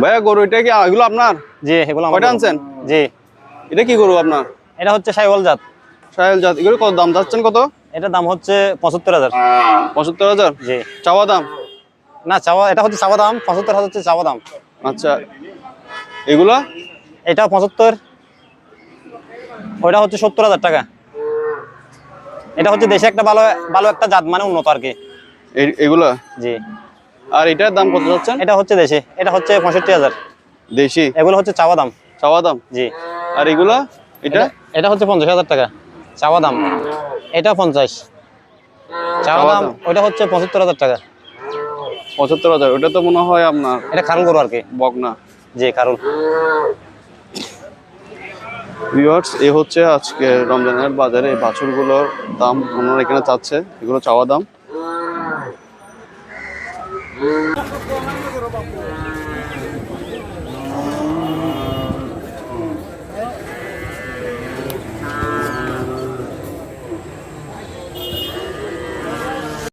ভাইয়া গরু এটা কি এগুলো আপনার? জি এগুলো আমার কয়টা আনছেন? জি। এটা কি গরু আপনার? এটা হচ্ছে সাইওয়াল জাত। সাহেল জাত। এগুলো কত দাম যাচ্ছেন কত? এটার দাম হচ্ছে পঁচাত্তর হাজার। পঁচাত্তর হাজার? জি। চাওয়া দাম? না চাওয়া এটা হচ্ছে চাওয়া দাম পঁচাত্তর হাজার হচ্ছে চাওয়া দাম। আচ্ছা। এগুলা? এটা পঁচাত্তর ওইটা হচ্ছে সত্তর হাজার টাকা। এটা হচ্ছে দেশে একটা ভালো ভালো একটা জাত মানে উন্নত আর কি। এগুলা? জি। আর এটার দাম কত যাচ্ছেন? এটা হচ্ছে দেশে এটা হচ্ছে পঁয়ষট্টি হাজার। দেশি? এগুলো হচ্ছে চাওয়া দাম। চাওয়া দাম? জি। আর এগুলো? এটা? এটা হচ্ছে পঞ্চাশ হাজার টাকা চাওয়া দাম। এটা পঞ্চাশ। চাওয়া দাম। ওইটা হচ্ছে পঁচাত্তর হাজার টাকা। পঁচাত্তর হাজার ওটা তো মনে হয় আপনার এটা খারুল গরু আর কি। বকনা। জি খারুল ভিউয়ার্স এ হচ্ছে আজকে রমজানের বাজারে এই বাছুরগুলোর দাম ওনারা এখানে চাচ্ছে এগুলো চাওয়া দাম। 음.